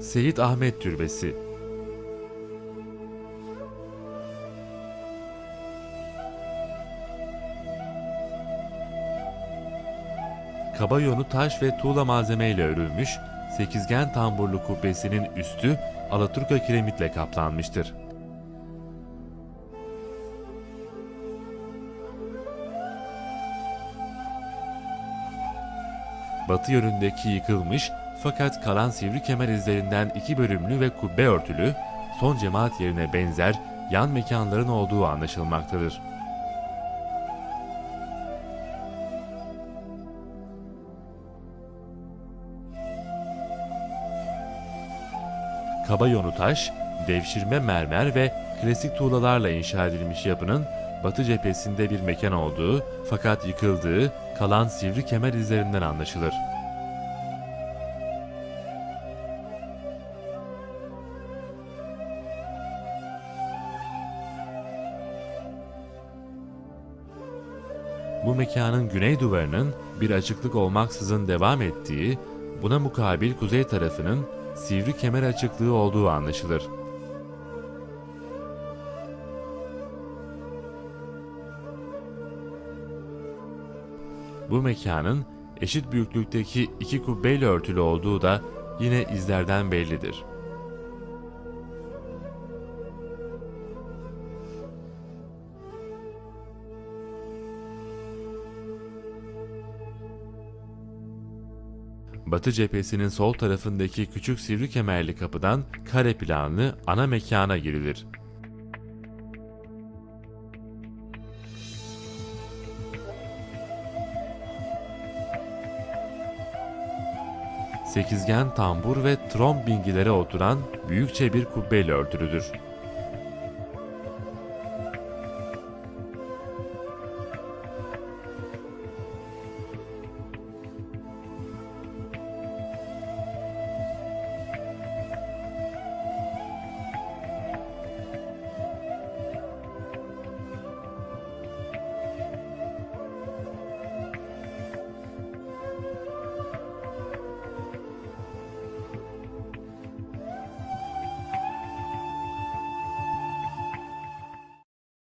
Seyit Ahmet Türbesi Kaba yonu taş ve tuğla malzemeyle örülmüş, sekizgen tamburlu kubbesinin üstü Alaturka kiremitle kaplanmıştır. Batı yönündeki yıkılmış fakat kalan sivri kemer izlerinden iki bölümlü ve kubbe örtülü, son cemaat yerine benzer yan mekanların olduğu anlaşılmaktadır. Kaba yonu taş, devşirme mermer ve klasik tuğlalarla inşa edilmiş yapının batı cephesinde bir mekan olduğu fakat yıkıldığı kalan sivri kemer izlerinden anlaşılır. Bu mekanın güney duvarının bir açıklık olmaksızın devam ettiği, buna mukabil kuzey tarafının sivri kemer açıklığı olduğu anlaşılır. Bu mekanın eşit büyüklükteki iki kubbeyle örtülü olduğu da yine izlerden bellidir. Batı cephesinin sol tarafındaki küçük sivri kemerli kapıdan kare planlı ana mekana girilir. Sekizgen tambur ve tromb bingilere oturan büyükçe bir kubbeyle örtülüdür.